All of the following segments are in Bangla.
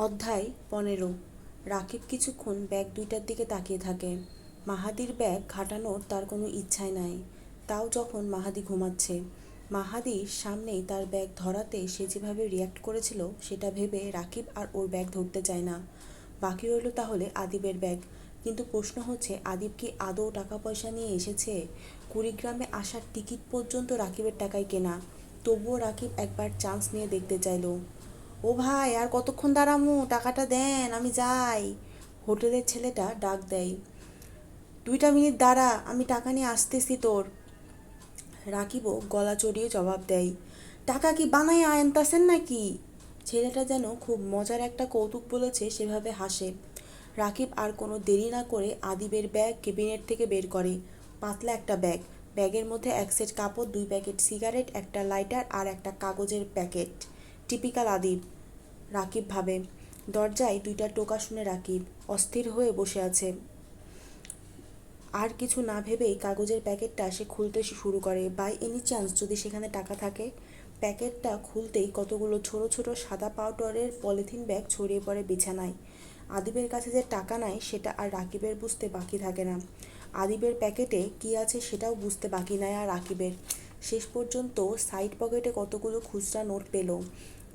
অধ্যায় পনেরো। রাকিব কিছুক্ষণ ব্যাগ দুইটার দিকে তাকিয়ে থাকে। মাহাদির ব্যাগ ঘাটানোর তার কোনো ইচ্ছাই নাই। তাও যখন মাহাদি ঘুমাচ্ছে। মাহাদির সামনেই তার ব্যাগ ধরাতে সে যেভাবে রিয়াক্ট করেছিল, সেটা ভেবে রাকিব আর ওর ব্যাগ ধরতে চায় না। বাকি রইল তাহলে আদিবের ব্যাগ। কিন্তু প্রশ্ন হচ্ছে, আদিব কি আদৌ টাকা পয়সা নিয়ে এসেছে? কুড়িগ্রামে আসার টিকিট পর্যন্ত রাকিবের টাকায় কেনা। তবুও রাকিব একবার চান্স নিয়ে দেখতে চাইলো। ও ভাই, আর কতক্ষণ দাঁড়ামু? টাকাটা দেন, আমি যাই। হোটেলের ছেলেটা ডাক দেয়, দুইটা মিনিট দাঁড়া, আমি টাকা নিয়ে আসতেছি তোর। রাকিবও গলা চড়িয়ে জবাব দেয়, টাকা কি বানাই আনতাছেন নাকি? ছেলেটা যেন খুব মজার একটা কৌতুক বলেছে, সেভাবে হাসে। রাকিব আর কোনো দেরি না করে আদিবের ব্যাগ কেবিনেট থেকে বের করে, পাতলা একটা ব্যাগ। ব্যাগের মধ্যে এক সেট কাপড়, দুই প্যাকেট সিগারেট, একটা লাইটার আর একটা কাগজের প্যাকেট। টিপিক্যাল আদিব রাকিব ভাবে। দরজায় দুইটা টোকা শুনে রাকিব অস্থির হয়ে বসে আছে। আর কিছু না ভেবেই কাগজের প্যাকেটটা সে খুলতে শুরু করে। বাই এনি চান্স যদি সেখানে টাকা থাকে, প্যাকেটটা খুলতেই কতগুলো ছোট ছোট সাদা পাউডারের পলিথিন ব্যাগ ছড়িয়ে পড়ে বিছানায়। আদিবের কাছে যে টাকা নাই, সেটা আর রাকিবের বুঝতে বাকি থাকে না। আদিবের প্যাকেটে কি আছে সেটাও বুঝতে বাকি নাই আর রাকিবের। শেষ পর্যন্ত সাইড পকেটে কতগুলো খুচরা নোট পেল।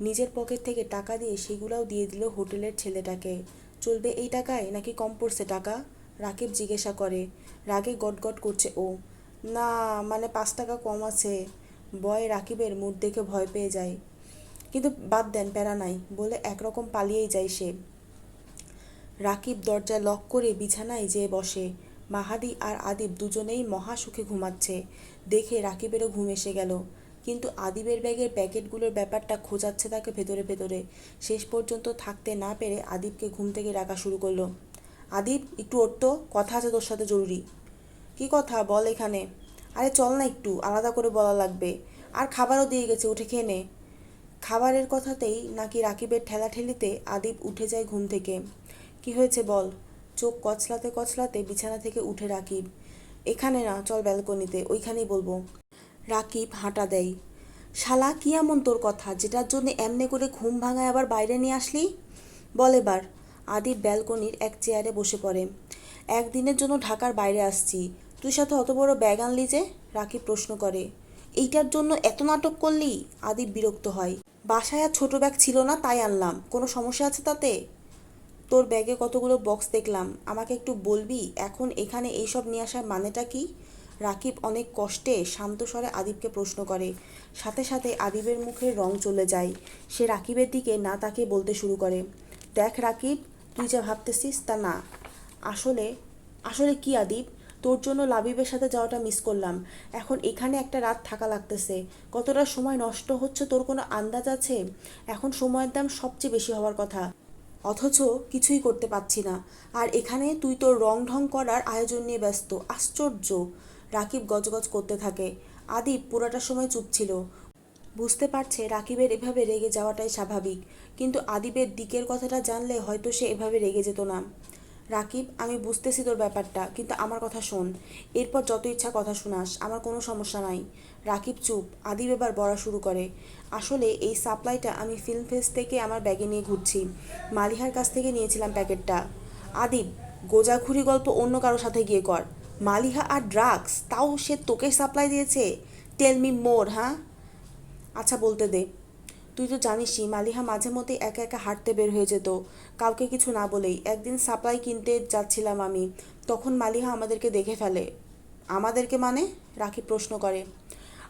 নিজের পকেট থেকে টাকা দিয়ে সেগুলোও দিয়ে দিল হোটেলের ছেলেটাকে। চলবে এই টাকায় নাকি কম পড়ছে টাকা? রাকিব জিজ্ঞাসা করে। রাগে গটগট করছে ও। না মানে পাঁচ টাকা কম আছে। বয় রাকিবের মুড দেখে ভয় পেয়ে যায়। কিন্তু বাদ দেন, প্যারা নাই। বলে একরকম পালিয়েই যায় সে। রাকিব দরজা লক করে বিছানায় যেয়ে বসে। মাহাদি আর আদিব দুজনেই মহা সুখে ঘুমাচ্ছে। দেখে রাকিবেরও ঘুম এসে গেল। কিন্তু আদিবের ব্যাগের প্যাকেটগুলোর ব্যাপারটা খোঁজাচ্ছে তাকে ভেতরে ভেতরে। শেষ পর্যন্ত থাকতে না পেরে আদিবকে ঘুম থেকে ডাকা শুরু করল। আদিব, একটু ওঠ তো কথা আছে তোর সাথে জরুরি। কি কথা? বল এখানে। আরে চল না একটু, আলাদা করে বলা লাগবে। আর খাবারও দিয়ে গেছে, উঠে খেয়ে নে। খাবারের কথাতেই নাকি রাকিবের ঠেলাঠেলিতে আদিব উঠে যায় ঘুম থেকে। কি হয়েছে বল? চোখ কচলাতে কচলাতে বিছানা থেকে উঠে রাকিব। এখানে না, চল ব্যালকনিতে, ওইখানেই বলব। রাকিব হাঁটা দেয়। শালা, কি এমন তোর কথা? যেটার জন্য এমনি করে ঘুম ভাঙায় আবার বাইরে নিয়ে আসলি? বল এবার। আদিব ব্যালকনির এক চেয়ারে বসে পড়ে। একদিনের জন্য ঢাকার বাইরে আসছি। তুই সাথে অত বড় ব্যাগ আনলি যে? রাকিব প্রশ্ন করে। এইটার জন্য এত নাটক করলি? আদিব বিরক্ত হয়। বাসায় আর ছোটো ব্যাগ ছিল না, তাই আনলাম। কোনো সমস্যা আছে তাতে? তোর ব্যাগে কতগুলো বক্স দেখলাম। আমাকে একটু বলবি, এখন এখানে এইসব নিয়ে আসার মানেটা কি? রাকিব অনেক কষ্টে শান্ত স্বরে আদিবকে প্রশ্ন করে। সাথে সাথে আদিবের মুখের রং চলে যায়। সে রাকিবের দিকে না তাকে বলতে শুরু করে, দেখ রাকিব, তুই যা ভাবতেছিস তা না। আসলে আসলে কি আদিব? তোর জন্য লাবিবের সাথে যাওয়াটা মিস করলাম। এখন এখানে একটা রাত থাকা লাগতেছে। কতটা সময় নষ্ট হচ্ছে তোর কোনো আন্দাজ আছে? এখন সময়ের দাম সবচেয়ে বেশি হওয়ার কথা। অথচ কিছুই করতে পারছি না। আর এখানে তুই তোর রং ঢং করার আয়োজন নিয়ে ব্যস্ত। আশ্চর্য! রাকিব গজগজ করতে থাকে। আদিব পুরোটা সময় চুপ ছিল। বুঝতে পারছে রাকিবের এভাবে রেগে যাওয়াটাই স্বাভাবিক, কিন্তু আদিবের দিকের কথাটা জানলে হয়তো সে এভাবে রেগে যেত না। রাকিব, আমি বুঝতেছি তোর ব্যাপারটা, কিন্তু আমার কথা শোন। এরপর যত ইচ্ছা কথা শোনাস, আমার কোনো সমস্যা নাই। রাকিব চুপ, আদিব এবার বলা শুরু করে। আসলে এই সাপ্লাইটা আমি ফিল্ম ফেস থেকে আমার ব্যাগে নিয়ে ঘুরছি। মালিহার কাছ থেকে নিয়েছিলাম প্যাকেটটা। আদিব, গোজাঘুরি গল্প অন্য কারোর সাথে গিয়ে কর। মালিহা আর ড্রাগস, তাও সে তোকে সাপ্লাই দিয়েছে? টেল মি মোর হ্যাঁ? আচ্ছা বলতে দে। তুই তো জানিসই, মালিহা মাঝে মধ্যে একা একা হাঁটতে বের হয়ে যেত। কাউকে কিছু না বলেই একদিন সাপ্লাই কিনতে যাচ্ছিলাম আমি। তখন মালিহা আমাদেরকে দেখে ফেলে। আমাদেরকে মানে? রাকিব প্রশ্ন করে।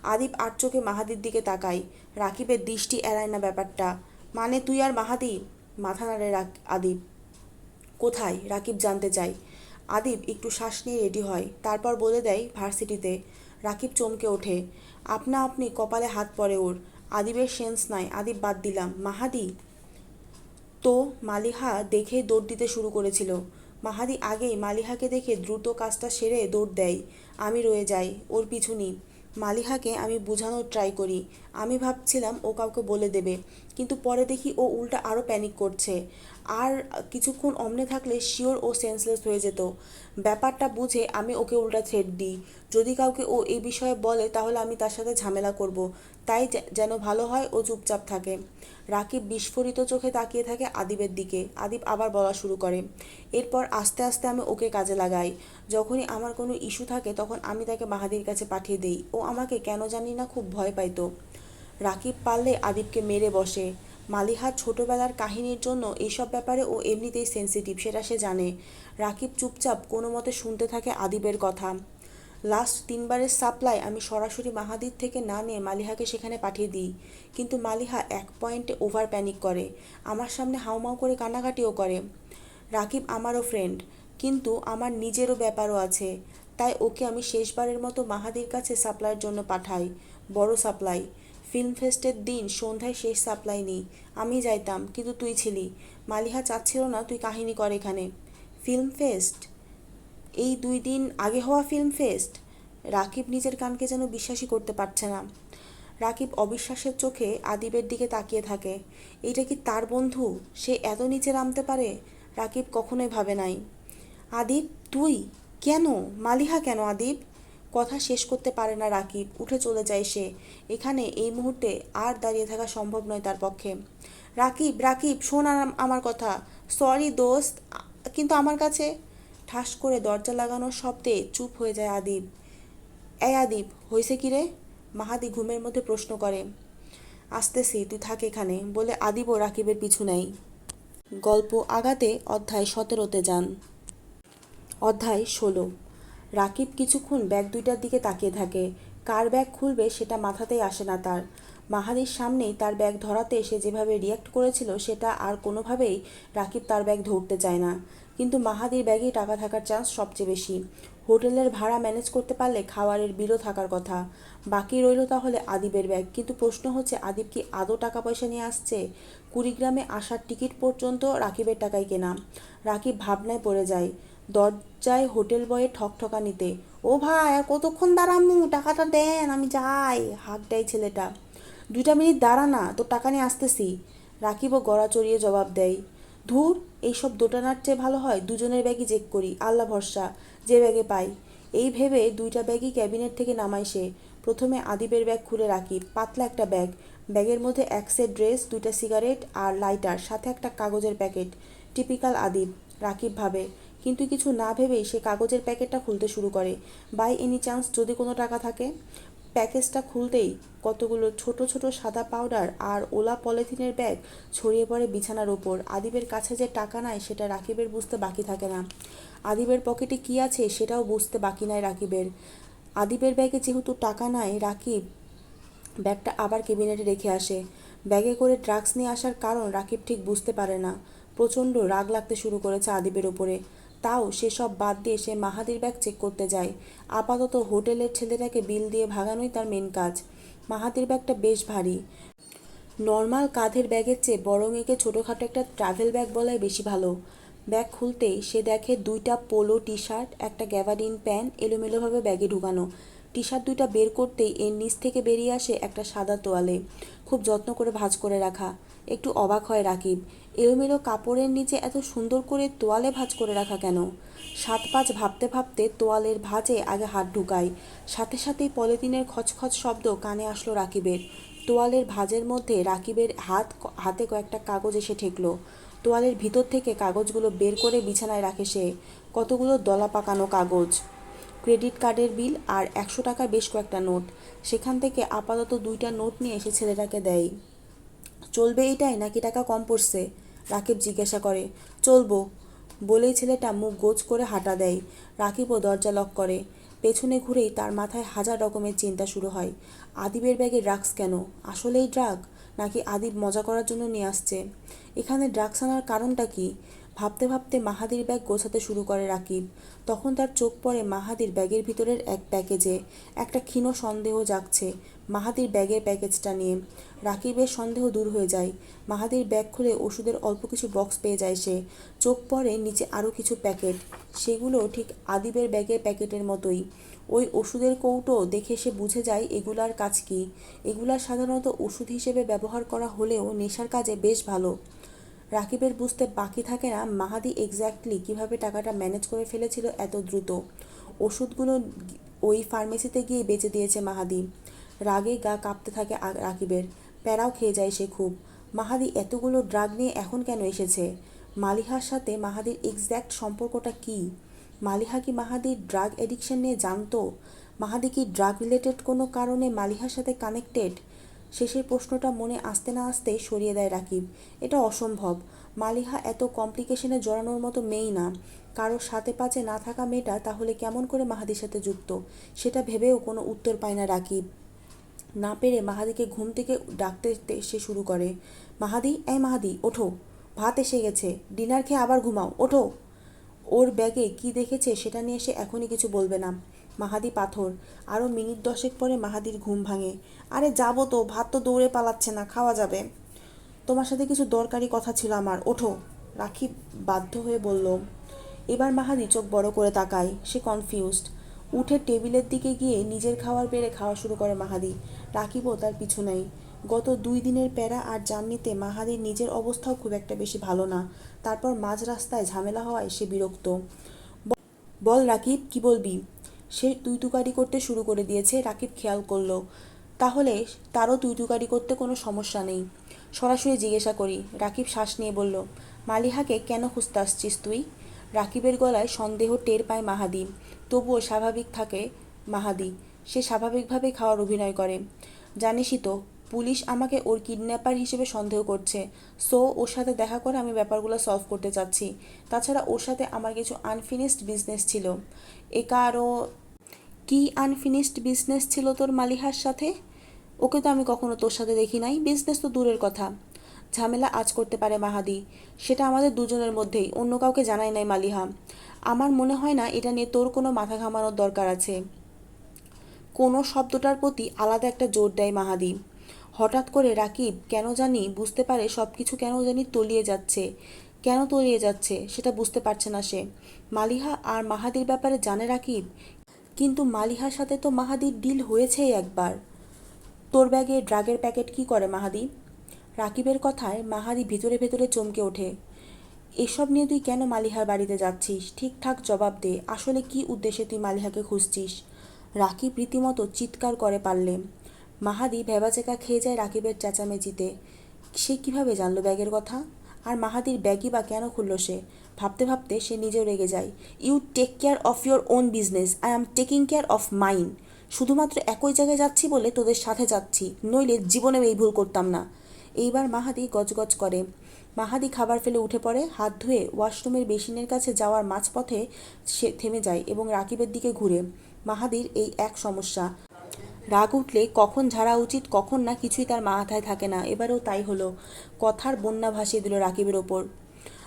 আদিব আর চোখে মাহাদির দিকে তাকাই রাকিবের দৃষ্টি এড়ায় না ব্যাপারটা। মানে তুই আর মাহাদি? মাথা নাড়ে রাখ আদিব কোথায়? রাকিব জানতে চাই আদিব একটু শ্বাস নিয়ে রেডি হয়, তারপর বলে দেয় ভার্সিটিতে। রাকিব চমকে ওঠে, আপনা আপনি, কপালে হাত পড়ে ওর। আদিবের সেন্স নাই, আদিব বাদ দিলাম। মাহাদি? তো মালিহা দেখে দৌড় দিতে শুরু করেছিল। মাহাদি আগেই মালিহাকে দেখে দ্রুত কাজটা সেরে দৌড় দেয়, আমি রয়ে যাই, ওর পিছুনি মালিহাকে আমি বোঝানোর ট্রাই করি। আমি ভাবছিলাম ও কাউকে বলে দেবে, কিন্তু পরে দেখি ও উল্টা আরও প্যানিক করছে। আর কিছুক্ষণ অমনে থাকলে শিওর ও সেন্সলেস হয়ে যেত। ব্যাপারটা বুঝে আমি ওকে উল্টা থ্রেট দিই। যদি কাউকে ও এই বিষয়ে বলে, তাহলে আমি তার সাথে ঝামেলা করব। তাই যেন ভালো হয়, ও চুপচাপ থাকে। রাকিব বিস্ফোরিত চোখে তাকিয়ে থাকে আদিবের দিকে। আদিব আবার বলা শুরু করে। এরপর আস্তে আস্তে আমি ওকে কাজে লাগাই। যখনই আমার কোনো ইস্যু থাকে, তখন আমি তাকে মাহাদির কাছে পাঠিয়ে দিই। ও আমাকে কেন জানি না খুব ভয় পাইতো। রাকিব পারলে আদিবকে মেরে বসে। মালিহার ছোটবেলার কাহিনীর জন্য এইসব ব্যাপারে ও এমনিতেই সেনসিটিভ সেটা সে জানে। রাকিব চুপচাপ কোনো মতে শুনতে থাকে আদিবের কথা। লাস্ট তিনবারের সাপ্লাই আমি সরাসরি মাহাদির থেকে না নিয়ে মালিহাকে সেখানে পাঠিয়ে দিই। কিন্তু মালিহা এক পয়েন্টে ওভার প্যানিক করে। আমার সামনে হাউমাউ করে কান্নাকাটিও করে। রাকিব আমারও ফ্রেন্ড কিন্তু আমার নিজেরও ব্যাপারও আছে। তাই ওকে আমি শেষবারের মতো মাহাদির কাছে সাপ্লাইয়ের জন্য পাঠাই। বড় সাপ্লাই ফিল্ম ফেস্টের দিন সন্ধ্যায় শেষ সাপ্লাই নেই। আমি যাইতাম, কিন্তু তুই ছিলি। মালিহা চাচ্ছিল না তুই কাহিনী কর এখানে। Film fest? এই দুই দিন আগে হওয়া ফিল্ম ফেস্ট? রাকিব নিজের কানকে যেন বিশ্বাসই করতে পারছে না। রাকিব অবিশ্বাসের চোখে আদিবের দিকে তাকিয়ে থাকে। এইটা কি তার বন্ধু? সে এত নিচে নামতে পারে? রাকিব কখনোই ভাবে নাই। আদিব, তুই? কেন? মালিহা কেন আদিব? কথা শেষ করতে পারে না রাকিব, উঠে চলে যায় সে। এখানে এই মুহূর্তে আর দাঁড়িয়ে থাকা সম্ভব নয় তার পক্ষে। রাকিব রাকিব, শোন আমার কথা। সরি দোস্ত, কিন্তু আমার কাছে? ঠাস করে দরজা লাগানোর শব্দে চুপ হয়ে যায় আদিব। এ আদিব হয়েছে কি রে? মাহাদি ঘুমের মধ্যে প্রশ্ন করে। আসতেছি, তুই থাক এখানে, বলে আদিবও রাকিবের পিছু নেয়। গল্প আগাতে অধ্যায় সতেরোতে যান। অধ্যায় ষোলো। রাকিব কিছুক্ষণ ব্যাগ দুইটার দিকে তাকিয়ে থাকে। কার ব্যাগ খুলবে সেটা মাথাতেই আসে না তার। মাহাদির সামনেই তার ব্যাগ ধরাতে সে যেভাবে রিয়াক্ট করেছিল সেটা আর কোনোভাবেই রাকিব তার ব্যাগ ধরতে চায় না। কিন্তু মাহাদির ব্যাগেই টাকা থাকার চান্স সবচেয়ে বেশি। হোটেলের ভাড়া ম্যানেজ করতে পারলে খাওয়ারের বিলও থাকার কথা। বাকি রইল তাহলে আদিবের ব্যাগ। কিন্তু প্রশ্ন হচ্ছে, আদিব কি আদৌ টাকা পয়সা নিয়ে আসছে? কুড়িগ্রামে আসার টিকিট পর্যন্ত রাকিবের টাকায় কেনা। রাকিব ভাবনায় পড়ে যায় দরজায় হোটেল বয়ে ঠকঠকানিতে, ও ভাই, আর কতক্ষণ দাঁড়ামু টাকাটা দেন, আমি যাই। হাঁক দেয় ছেলেটা। দুইটা মিনিট দাঁড়া না, তোর টাকা নিয়ে আসতেছি। রাকিবও গড়া চড়িয়ে জবাব দেয়, ধুর, এইসব দোটানার চেয়ে ভালো হয়, দুজনের ব্যাগই চেক করি, আল্লাহ ভরসা, যে ব্যাগে পাই। এই ভেবে দুইটা ব্যাগই ক্যাবিনেট থেকে নামায় সে। প্রথমে আদিবের ব্যাগ খুলে রাখি পাতলা একটা ব্যাগ, ব্যাগের মধ্যে এক সেট ড্রেস, দুইটা সিগারেট আর লাইটার, সাথে একটা কাগজের প্যাকেট। টিপিক্যাল আদিব রাকিব ভাবে কিন্তু কিছু না ভেবেই সে কাগজের প্যাকেটটা খুলতে শুরু করে। বাই, এনি চান্স যদি কোনো টাকা থাকে? প্যাকেজটা খুলতেই কতগুলো ছোট ছোট সাদা পাউডার আর ওলা পলিথিনের ব্যাগ ছড়িয়ে পড়ে বিছানার ওপর। আদিবের কাছে যে টাকা নাই, সেটা রাকিবের বুঝতে বাকি থাকে না। আদিবের পকেটে কি আছে, সেটাও বুঝতে বাকি নাই রাকিবের। আদিবের ব্যাগে যেহেতু টাকা নাই, রাকিব ব্যাগটা আবার কেবিনেটে রেখে আসে। ব্যাগে করে ড্রাগস নিয়ে আসার কারণ রাকিব ঠিক বুঝতে পারে না। প্রচণ্ড রাগ লাগতে শুরু করেছে আদিবের ওপরে। তাও সেসব বাদ দিয়ে সে মাহাদির ব্যাগ চেক করতে যায়। আপাতত হোটেলের ছেলেটাকে বিল দিয়ে ভাগানোই তার মেন কাজ। মাহাদির ব্যাগটা বেশ ভারী। নর্মাল কাঁধের ব্যাগের চেয়ে বরং একে ছোটোখাটো একটা ট্রাভেল ব্যাগ বলাই বেশি ভালো। ব্যাগ খুলতেই সে দেখে দুইটা পোলো টি শার্ট একটা গ্যাভারিন প্যান্ট এলোমেলোভাবে ব্যাগে ঢুকানো। টি শার্ট দুইটা বের করতেই এর নিচ থেকে বেরিয়ে আসে একটা সাদা তোয়ালে। খুব যত্ন করে ভাঁজ করে রাখা। একটু অবাক হয় রাকিব। এলোমেলো কাপড়ের নিচে এত সুন্দর করে তোয়ালে ভাঁজ করে রাখা কেন? সাত পাঁচ ভাবতে ভাবতে তোয়ালের ভাঁজে আগে হাত ঢুকায়। সাথে সাথেই পলিথিনের খচখচ শব্দ কানে আসলো রাকিবের। তোয়ালের ভাঁজের মধ্যে রাকিবের হাত হাতে কয়েকটা কাগজ এসে ঠেকলো। তোয়ালের ভিতর থেকে কাগজগুলো বের করে বিছানায় রাখে সে। কতগুলো দলা পাকানো কাগজ। ক্রেডিট কার্ডের বিল আর একশো টাকার বেশ কয়েকটা নোট। সেখান থেকে আপাতত দুইটা নোট নিয়ে এসে ছেলেটাকে দেয়। চলবে এটাই নাকি টাকা কম পড়ছে? রাকিব জিজ্ঞাসা করে। চলবো। বলেই ছেলেটা মুখ গোজ করে হাঁটা দেয়। রাকিবও দরজা লক করে। পেছনে ঘুরেই তার মাথায় হাজার রকমের চিন্তা শুরু হয়। আদিবের ব্যাগে ড্রাগস কেন? আসলেই ড্রাগ? নাকি আদিব মজা করার জন্য নিয়ে আসছে? এখানে ড্রাগস আনার কারণটা কি? ভাবতে ভাবতে মাহাদির ব্যাগ গোছাতে শুরু করে রাকিব। তখন তার চোখ পড়ে মাহাদির ব্যাগের ভিতরের এক প্যাকেজে। একটা ক্ষীণ সন্দেহ জাগছে মাহাদির ব্যাগের প্যাকেজটা নিয়ে। রাকিবের সন্দেহ দূর হয়ে যায়। মাহাদির ব্যাগ খুলে ওষুধের অল্প কিছু বক্স পেয়ে যায় সে। চোখ পড়ে নিচে আরও কিছু প্যাকেট। সেগুলো ঠিক আদিবের ব্যাগের প্যাকেটের মতোই। ওই ওষুধের কৌটো দেখে সে বুঝে যায় এগুলার কাজ কি। এগুলা সাধারণত ওষুধ হিসেবে ব্যবহার করা হলেও নেশার কাজে বেশ ভালো। রাকিবের বুঝতে বাকি থাকে না মাহাদি এক্স্যাক্টলি কীভাবে টাকাটা ম্যানেজ করে ফেলেছিল এত দ্রুত। ওষুধগুলো ওই ফার্মেসিতে গিয়ে বেচে দিয়েছে মাহাদি। রাগে গা কাঁপতে থাকে রাকিবের। প্যারাও খেয়ে যায় সে খুব। মাহাদি এতগুলো ড্রাগ নিয়ে এখন কেন এসেছে? মালিহার সাথে মাহাদির এক্স্যাক্ট সম্পর্কটা কী? মালিহা কি মাহাদির ড্রাগ এডিকশন নিয়ে জানতো? মাহাদি কি ড্রাগ রিলেটেড কোনো কারণে মালিহার সাথে কানেক্টেড শেষের প্রশ্নটা মনে আসতে না আসতেই সরিয়ে দেয় রাকিব। এটা অসম্ভব। মালিহা এত কমপ্লিকেশনে জড়ানোর মতো মেয়েই না। কারোর সাথে পাচে না থাকা মেয়েটা তাহলে কেমন করে মাহাদির সাথে যুক্ত? সেটা ভেবেও কোনো উত্তর পায় না রাকিব। না পেরে মাহাদিকে ঘুম থেকে ডাকতে সে শুরু করে। মাহাদি, এই মাহাদি, ওঠো। ভাত এসে গেছে। ডিনার খেয়ে আবার ঘুমাও। ওঠো। ওর ব্যাগে কি দেখেছে সেটা নিয়ে সে এখনই কিছু বলবে না। মাহাদি পাথর। আরও মিনিট দশেক পরে মাহাদির ঘুম ভাঙে। আরে যাব তো, ভাত তো দৌড়ে পালাচ্ছে না, খাওয়া যাবে। তোমার সাথে কিছু দরকারি কথা ছিল আমার, ওঠো। রাখি বাধ্য হয়ে বলল, এবার মাহাদি চোখ বড় করে তাকায়, সে কনফিউজড উঠে টেবিলের দিকে গিয়ে নিজের খাওয়ার বেড়ে খাওয়া শুরু করে মাহাদি। রাকিবও তার পিছু নেই গত দুই দিনের প্যারা আর জার্নিতে মাহাদির নিজের অবস্থাও খুব একটা বেশি ভালো না। তারপর মাঝ রাস্তায় ঝামেলা হওয়ায় সে বিরক্ত। বল রাকিব, কি বলবি? সে তুই তুকারি করতে শুরু করে দিয়েছে, রাকিব খেয়াল করল। তাহলে তারও তুই করতে কোনো সমস্যা নেই। সরাসরি জিজ্ঞাসা করি, রাকিব শ্বাস নিয়ে বলল, মালিহাকে কেন খুঁজতে আসছিস তুই? রাকিবের গলায় সন্দেহ টের পায় মাহাদি। তবুও স্বাভাবিক থাকে মাহাদি। সে স্বাভাবিকভাবে খাওয়ার অভিনয় করে। জানিসই তো পুলিশ আমাকে ওর কিডন্যাপার হিসেবে সন্দেহ করছে। সো ওর সাথে দেখা করে আমি ব্যাপারগুলো সলভ করতে চাচ্ছি। তাছাড়া ওর সাথে আমার কিছু আনফিনিশড বিজনেস ছিল। এ কারও কি আনফিনিশড বিজনেস ছিল তোর মালিহার সাথে? ওকে তো আমি কখনো তোর সাথে দেখি নাই। বিজনেস তো দূরের কথা। ঝামেলা আজ করতে পারে মাহাদি। সেটা আমাদের দুজনের মধ্যেই। অন্য কাউকে জানাই নাই মালিহা। আমার মনে হয় না এটা নিয়ে তোর কোনো মাথা ঘামানোর দরকার আছে। কোনো শব্দটার প্রতি আলাদা একটা জোর দেয় মাহাদি। হঠাৎ করে রাকিব কেন জানি বুঝতে পারে সব কিছু কেন জানি তলিয়ে যাচ্ছে। কেন তলিয়ে যাচ্ছে সেটা বুঝতে পারছে না সে। মালিহা আর মাহাদির ব্যাপারে জানে রাকিব, কিন্তু মালিহার সাথে তো মাহাদির ডিল হয়েছেই একবার। তোর ব্যাগে ড্রাগের প্যাকেট কি করে মাহাদি? রাকিবের কথায় মাহাদি ভিতরে ভেতরে চমকে ওঠে। এসব নিয়ে তুই কেন মালিহার বাড়িতে যাচ্ছিস? ঠিকঠাক জবাব দে। আসলে কি উদ্দেশ্যে তুই মালিহাকে খুঁজছিস? রাকিব রীতিমতো চিৎকার করে পারলে মাহাদি ভেবাচেকা খেয়ে যায় রাকিবের চেঁচামেচিতে। সে কীভাবে জানলো ব্যাগের কথা? আর মাহাদির ব্যাগই বা কেন খুলল সে? ভাবতে ভাবতে সে নিজেও রেগে যায়। You take care of your own business I am taking care of mine শুধুমাত্র একই জায়গায় যাচ্ছি বলে তোদের সাথে যাচ্ছি। নইলে জীবনেও এই ভুল করতাম না। এইবার মাহাদি গজগজ করে। মাহাদি খাবার ফেলে উঠে পড়ে, হাত ধুয়ে ওয়াশরুমের বেসিনের কাছে যাওয়ার মাঝপথে সে থেমে যায় এবং রাকিবের দিকে ঘুরে। মাহাদির এই এক সমস্যা। রাগ উঠলে কখন ঝাড়া উচিত, কখন না কিছুই তার মাথায় থাকে না। এবারেও তাই হলো। কথার বন্যা ভাসিয়ে দিল রাকিবের ওপর।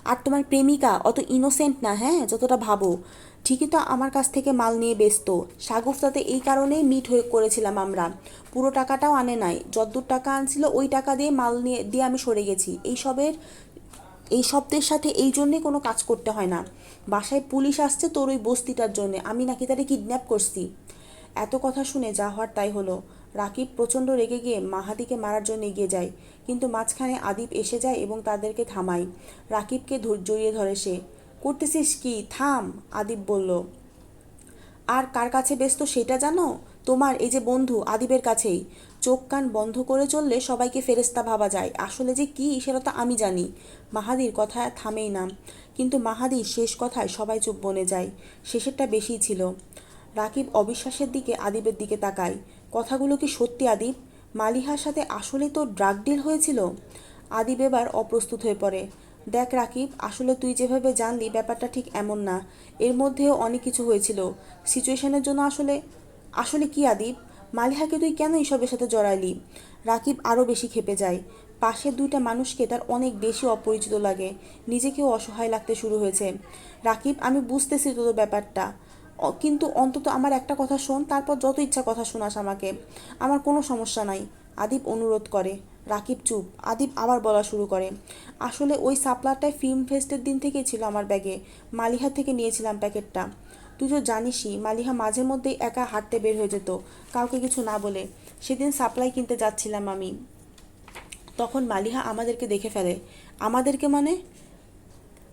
আর তোমার প্রেমিকা, অত ইনোসেন্ট না হ্যাঁ? যতটা ভাবো। ঠিকই তো আমার কাছ থেকে মাল নিয়ে ব্যস্ত। সাগুফতাতে এই কারণেই মিট হয়ে করেছিলাম আমরা। পুরো টাকাটাও আনে নাই। যদ্দূর টাকা আনছিল, ওই টাকা দিয়ে মাল নিয়ে, দিয়ে আমি সরে গেছি। এইসবের, এই শব্দের সাথে এই জন্যে কোনো কাজ করতে হয় না। বাসায় পুলিশ আসছে তোর ওই বস্তিটার জন্য। আমি নাকি তারে কিডন্যাপ করছি। এত কথা শুনে যা হওয়ার তাই হলো। রাকিব প্রচণ্ড রেগে গিয়ে মাহাদিকে মারার জন্য এগিয়ে যায়, কিন্তু মাঝখানে আদিপ এসে যায় এবং তাদেরকে থামায়। রাকিবকে জড়িয়ে ধরে সে। করতেছিস কি? থাম! আদিপ বলল। আর কার কাছে ব্যস্ত সেটা জানো? তোমার এই যে বন্ধু আদিবের কাছেই। চোখ কান বন্ধ করে চললে সবাইকে ফেরেস্তা ভাবা যায়। আসলে যে কি, সেটা তো আমি জানি। মাহাদির কথা থামেই না, কিন্তু মাহাদির শেষ কথায় সবাই চুপ বনে যায়। শেষেরটা বেশিই ছিল। রাকিব অবিশ্বাসের দিকে আদিবের দিকে তাকায়। কথাগুলো কি সত্যি, আদিব? মালিহার সাথে আসলে তো ড্রাগ ডিল হয়েছিল? আদিব এবার অপ্রস্তুত হয়ে পড়ে। দেখ রাকিব, আসলে তুই যেভাবে জানলি ব্যাপারটা ঠিক এমন না। এর মধ্যেও অনেক কিছু হয়েছিল। সিচুয়েশনের জন্য আসলে আসলে কি আদিব? মালিহাকে তুই কেন এসবের সাথে জড়াইলি? রাকিব আরও বেশি খেপে যায়। পাশের দুইটা মানুষকে তার অনেক বেশি অপরিচিত লাগে। নিজেকেও অসহায় লাগতে শুরু হয়েছে। রাকিব, আমি বুঝতেছি তোর ব্যাপারটা। কিন্তু অন্তত আমার একটা কথা শোন, তারপর যত ইচ্ছা কথা শোনাস আমাকে। আমার কোনো সমস্যা নাই। আদিব অনুরোধ করে। রাকিব চুপ। আদিব আবার বলা শুরু করে। আসলে ওই সাপ্লারটাই ফিল্ম ফেস্টের দিন থেকেই ছিল আমার ব্যাগে মালিহা থেকে নিয়েছিলাম প্যাকেটটা। তুই তো জানিসই, মালিহা মাঝে মধ্যেই একা হাঁটতে বের হয়ে যেত। কাউকে কিছু না বলে। সেদিন সাপ্লাই কিনতে যাচ্ছিলাম আমি। তখন মালিহা আমাদেরকে দেখে ফেলে। আমাদেরকে মানে?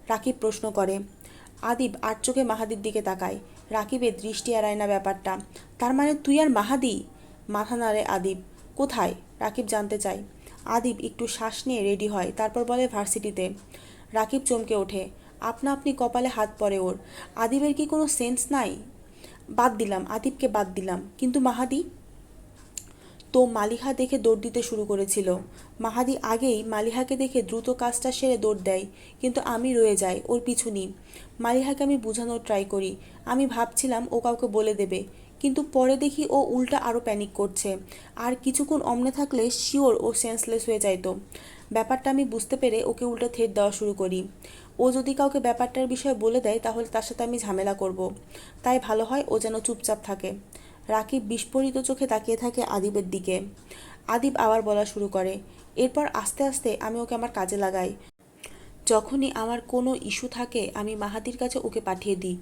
রাকিব প্রশ্ন করে। আদিব আর চোখে মাহাদির দিকে তাকায়। রাকিবের দৃষ্টি এড়ায় না ব্যাপারটা। তার মানে তুই আর মাহাদি? মাথা নাড়ে আদিব। কোথায়? রাকিব জানতে চাই আদিব একটু শ্বাস নিয়ে রেডি হয়, তারপর বলে ভার্সিটিতে। রাকিব চমকে ওঠে। আপনা আপনি কপালে হাত পড়ে ওর। আদিবের কি কোনো সেন্স নাই? বাদ দিলাম, আদিবকে বাদ দিলাম। কিন্তু মাহাদি? তো মালিহা দেখে দৌড় দিতে শুরু করেছিল। মাহাদি আগেই মালিহাকে দেখে দ্রুত কাজটা সেরে দৌড় দেয়, কিন্তু আমি রয়ে যাই, ওর পিছু নিই। মালিহাকে আমি বোঝানোর ট্রাই করি। আমি ভাবছিলাম ও কাউকে বলে দেবে, কিন্তু পরে দেখি ও উল্টা আরও প্যানিক করছে। আর কিছুক্ষণ অমনে থাকলে শিওর ও সেন্সলেস হয়ে যাইতো। ব্যাপারটা আমি বুঝতে পেরে ওকে উল্টা থেট দেওয়া শুরু করি। ও যদি কাউকে ব্যাপারটার বিষয়ে বলে দেয়, তাহলে তার সাথে আমি ঝামেলা করব। তাই ভালো হয় ও যেন চুপচাপ থাকে। রাকিব বিস্ফোরিত চোখে তাকিয়ে থাকে আদিবের দিকে। আদিব আবার বলা শুরু করে, এরপর আস্তে আস্তে আমি ওকে আমার কাজে লাগাই। যখনই আমার কোনো ইস্যু থাকে, আমি মাহাতির কাছে ওকে পাঠিয়ে দিই।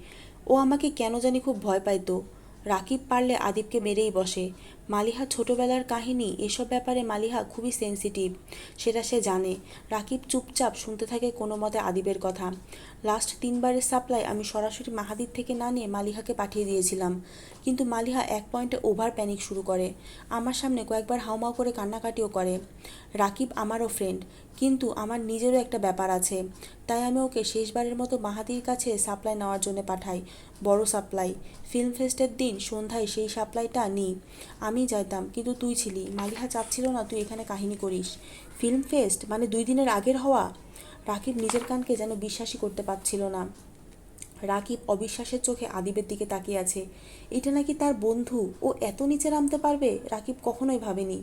ও আমাকে কেন জানি খুব ভয় পাইতো। রাকিব পারলে আদিবকে মেরেই বসে। মালিহা ছোটবেলার কাহিনী, এসব ব্যাপারে মালিহা খুবই সেনসিটিভ সেটা সে জানে। রাকিব চুপচাপ শুনতে থাকে কোনো মতে আদিবের কথা। লাস্ট তিনবারের সাপ্লাই আমি সরাসরি মাহাদির থেকে না নিয়ে মালিহাকে পাঠিয়ে দিয়েছিলাম। কিন্তু মালিহা এক পয়েন্টে ওভার প্যানিক শুরু করে। আমার সামনে কয়েকবার হাউমাউ করে কান্নাকাটিও করে। রাকিব আমারও ফ্রেন্ড কিন্তু আমার নিজেরও একটা ব্যাপার আছে। তাই আমি ওকে শেষবারের মতো মাহাদির কাছে সাপ্লাই নেওয়ার জন্য পাঠাই, বড় সাপ্লাই ফিল্ম ফেস্টের দিন সন্ধ্যায় সেই সাপ্লাইটা নিই। আমি যাইতাম, কিন্তু তুই ছিলি। মালিহা চাচ্ছিল না, তুই এখানে কাহিনী করিস। ফিল্ম ফেস্ট মানে দুই দিনের আগের হওয়া। রাকিব নিজের কানকে যেন বিশ্বাসই করতে পারছিল না। রাকিব অবিশ্বাসের চোখে আদিবের দিকে তাকিয়ে আছে। এটা নাকি তার বন্ধু? ও এত নিচে নামতে পারবে? রাকিব কখনোই ভাবেনি।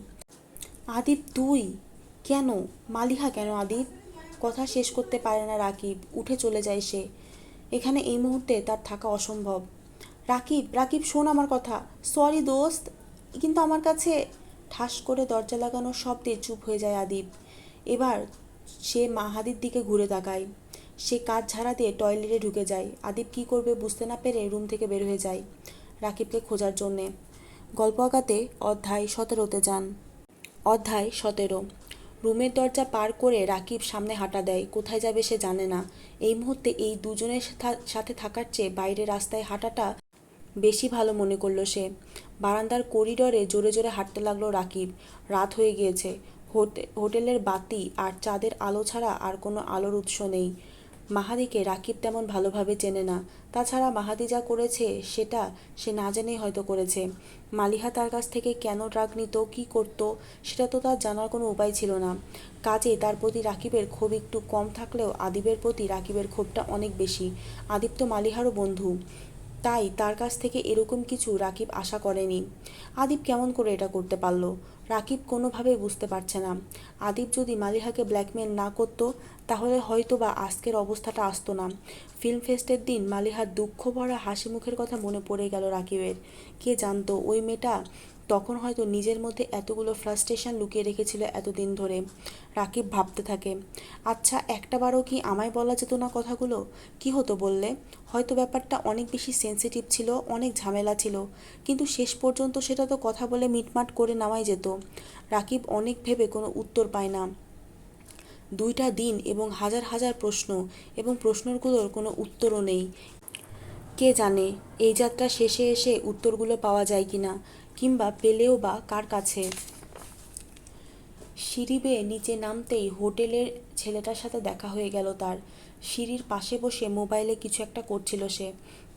আদিব, তুই? কেন? মালিহা কেন আদিব? কথা শেষ করতে পারে না রাকিব। উঠে চলে যায় সে। এখানে এই মুহূর্তে তার থাকা অসম্ভব। রাকিব রাকিব, শোন আমার কথা। সরি দোস্ত কিন্তু আমার কাছে ঠাস করে দরজা লাগানোর শব্দে চুপ হয়ে যায় আদিব। এবার সে মাহাদির দিকে ঘুরে তাকায়। সে কাজ ঝাড়া দিয়ে টয়লেটে ঢুকে যায়। আদিব কি করবে বুঝতে না পেরে রুম থেকে বের হয়ে যায় রাকিবকে খোঁজার জন্যে। গল্প আগাতে অধ্যায় সতেরোতে যান। অধ্যায় সতেরো। রুমের দরজা পার করে রাকিব সামনে হাঁটা দেয়। কোথায় যাবে সে জানে না। এই মুহূর্তে এই দুজনের সাথে থাকার চেয়ে বাইরে রাস্তায় হাঁটাটা বেশি ভালো মনে করল সে। বারান্দার করিডরে জোরে জোরে হাঁটতে লাগল রাকিব। রাত হয়ে গিয়েছে। হোটে- হোটেলের বাতি আর চাঁদের আলো ছাড়া আর কোনো আলোর উৎস নেই। মাহাদিকে রাকিব তেমন ভালোভাবে চেনে না। তাছাড়া মাহাদি যা করেছে সেটা সে না জেনেই হয়তো করেছে। মালিহা তার কাছ থেকে কেন ড্রাগ নিত, কী করতো, সেটা তো তার জানার কোনো উপায় ছিল না। কাজে তার প্রতি রাকিবের ক্ষোভ একটু কম থাকলেও আদিবের প্রতি রাকিবের ক্ষোভটা অনেক বেশি। আদিব তো মালিহারও বন্ধু। তাই তার কাছ থেকে এরকম কিছু রাকিব আশা করেনি। আদিব কেমন করে এটা করতে পারল? রাকিব কোনোভাবেই বুঝতে পারছে না। আদিব যদি মালিহাকে ব্ল্যাকমেল না করতো, তাহলে হয়তো বা আজকের অবস্থাটা আসতো না। ফিল্ম ফেস্টের দিন মালিহার দুঃখ ভরা হাসি মুখের কথা মনে পড়ে গেল রাকিবের। কে জানতো ওই মেয়েটা তখন হয়তো নিজের মধ্যে এতগুলো ফ্রাস্ট্রেশন লুকিয়ে রেখেছিল এতদিন ধরে। রাকিব ভাবতে থাকে আচ্ছা একটাবারও কি আমায় বলা যেত না কথাগুলো? কি হতো বললে? হয়তো ব্যাপারটা অনেক বেশি সেনসিটিভ ছিল, অনেক ঝামেলা ছিল, কিন্তু শেষ পর্যন্ত সেটা তো কথা বলে মিটমাট করে নেওয়াই যেত। রাকিব অনেক ভেবে কোনো উত্তর পায় না। দুইটা দিন এবং হাজার হাজার প্রশ্ন এবং প্রশ্নগুলোর কোনো উত্তরও নেই। কে জানে এই যাত্রা শেষে এসে উত্তরগুলো পাওয়া যায় কি না কিংবা পেলেও বা কার কাছে। সিঁড়ি বেয়ে নিচে নামতেই হোটেলের ছেলেটার সাথে দেখা হয়ে গেল তার। সিঁড়ির পাশে বসে মোবাইলে কিছু একটা করছিল সে।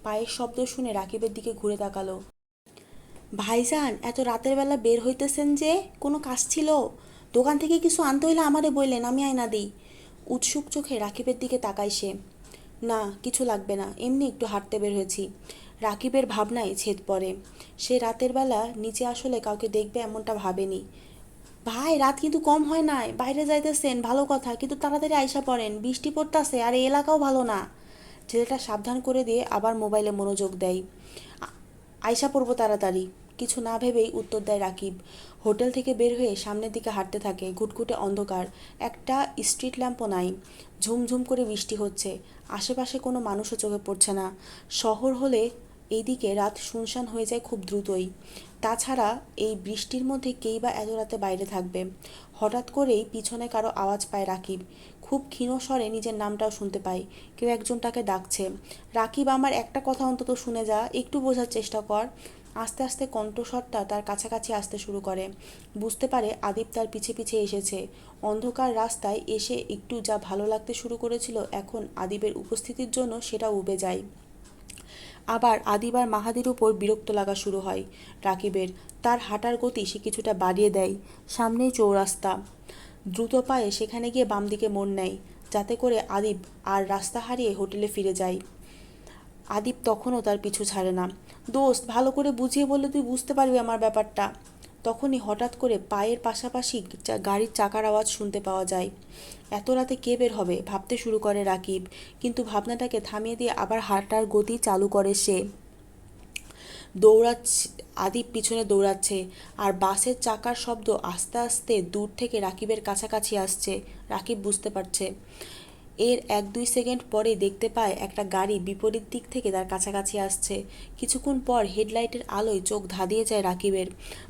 পায়ের শব্দ শুনে রাকিবের দিকে ঘুরে তাকালো। ভাইজান, এত রাতের বেলা বের হইতেছেন যে কোনো কাজ ছিল? দোকান থেকে কিছু আনতে হইলে আমারে বললেন, আমি আয়না দিই। উৎসুক চোখে রাকিবের দিকে তাকায় সে। না, কিছু লাগবে না, এমনি একটু হাঁটতে বের হয়েছি। রাকিবের ভাবনায় ছেদ পড়ে। সে রাতের বেলা নিচে আসলে কাউকে দেখবে এমনটা ভাবেনি। ভাই, রাত কিন্তু কম হয় নাই, বাইরে যাইতেছেন, ভালো কথা, কিন্তু তাড়াতাড়ি আইসা পড়েন, বৃষ্টি পড়তেছে, আর এই এলাকাও ভালো না। ছেলেটা সাবধান করে দিয়ে আবার মোবাইলে মনোযোগ দেয়। আ- আইসা পড়ব তাড়াতাড়ি। কিছু না ভেবেই উত্তর দেয় রাকিব। হোটেল থেকে বের হয়ে সামনের দিকে হাঁটতে থাকে ঘুটঘুটে অন্ধকার। একটা স্ট্রিট ল্যাম্পও নাই। ঝুমঝুম করে বৃষ্টি হচ্ছে। আশেপাশে কোনো মানুষও চোখে পড়ছে না। শহর হলে এইদিকে রাত শুনশান হয়ে যায় খুব দ্রুতই। তাছাড়া এই বৃষ্টির মধ্যে কেই বা এত রাতে বাইরে থাকবে? হঠাৎ করেই পিছনে কারও আওয়াজ পায় রাকিব। খুব ক্ষীণ স্বরে নিজের নামটাও শুনতে পাই কেউ একজন তাকে ডাকছে। রাকিব, আমার একটা কথা অন্তত শুনে যা। একটু বোঝার চেষ্টা কর। আস্তে আস্তে কণ্ঠস্বরটা তার কাছাকাছি আসতে শুরু করে। বুঝতে পারে আদিব তার পিছে পিছে এসেছে। অন্ধকার রাস্তায় এসে একটু যা ভালো লাগতে শুরু করেছিল, এখন আদিবের উপস্থিতির জন্য সেটা উবে যায়। আবার আদিব আর মাহাদির উপর বিরক্ত লাগা শুরু হয়। রাকিবের, তার হাঁটার গতি সে কিছুটা বাড়িয়ে দেয়। সামনেই চৌরাস্তা। দ্রুত পায়ে সেখানে গিয়ে বাম দিকে মোড় নেয়, যাতে করে আদিব আর রাস্তা হারিয়ে হোটেলে ফিরে যায়। আদিব তখনও তার পিছু ছাড়ে না। দোস্ত, ভালো করে বুঝিয়ে বললে তুই বুঝতে পারবি আমার ব্যাপারটা। তখনই হঠাৎ করে পায়ের পাশাপাশি গাড়ির চাকার আওয়াজ শুনতে পাওয়া যায়। এত রাতে কে বের হবে? ভাবতে শুরু করে রাকিব, কিন্তু ভাবনাটাকে থামিয়ে দিয়ে আবার হাঁটার গতি চালু করে সে। দৌড়াচ্ছে আদিব পিছনে দৌড়াচ্ছে, আর বাসের চাকার শব্দ আস্তে আস্তে দূর থেকে রাকিবের কাছাকাছি আসছে। রাকিব বুঝতে পারছে। এর এক দুই সেকেন্ড পরে দেখতে পায় একটা গাড়ি বিপরীত দিক থেকে তার কাছাকাছি আসছে। কিছুক্ষণ পর হেডলাইটের আলোয় চোখ ধাঁধিয়ে যায় রাকিবের।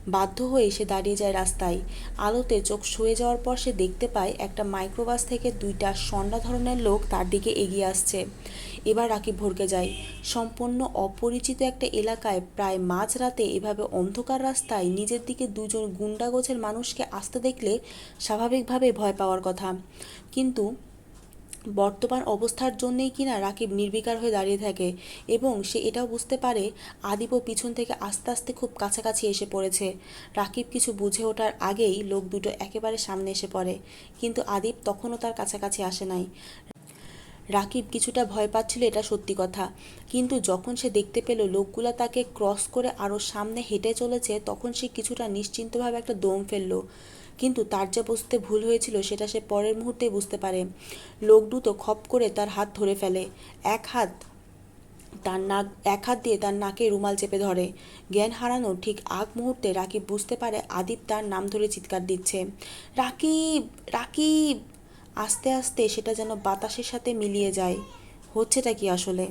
বাধ্য হয়ে সে দাঁড়িয়ে যায় রাস্তায়। আলোতে চোখ সয়ে যাওয়ার পর সে দেখতে পায় একটা মাইক্রোবাস থেকে দুইটা সন্ডা ধরনের লোক তার দিকে এগিয়ে আসছে। এবার রাকিব ভরকে যায়। সম্পূর্ণ অপরিচিত একটা এলাকায় প্রায় মাঝরাতে এভাবে অন্ধকার রাস্তায় নিজের দিকে দুজন গুন্ডাগোছের মানুষকে আসতে দেখলে স্বাভাবিকভাবে ভয় পাওয়ার কথা। কিন্তু বর্তমান অবস্থার জন্যেই কিনা রাকিব নির্বিকার হয়ে দাঁড়িয়ে থাকে এবং সে এটাও বুঝতে পারে আদিপও পিছন থেকে আস্তে আস্তে খুব কাছাকাছি এসে পড়েছে। রাকিব কিছু বুঝে ওঠার আগেই লোক দুটো একেবারে সামনে এসে পড়ে, কিন্তু আদিপ তখনও তার কাছাকাছি আসে নাই। রাকিব কিছুটা ভয় পাচ্ছিল এটা সত্যি কথা, কিন্তু যখন সে দেখতে পেল লোকগুলা তাকে ক্রস করে আরও সামনে হেঁটে চলেছে, তখন সে কিছুটা নিশ্চিন্তভাবে একটা দম ফেলল। কিন্তু তার যে বুঝতে ভুল হয়েছিল সেটা সে পরের মুহূর্তেই বুঝতে পারে। লোক দুটো খপ করে তার হাত ধরে ফেলে। এক হাত তার নাক, এক হাত দিয়ে তার নাকে রুমাল চেপে ধরে। জ্ঞান হারানো ঠিক আগ মুহূর্তে রাকিব বুঝতে পারে আদিব তার নাম ধরে চিৎকার দিচ্ছে। রাকিব রাকিব! আস্তে আস্তে সেটা যেন বাতাসের সাথে মিলিয়ে যায়। হচ্ছেটা কি আসলে?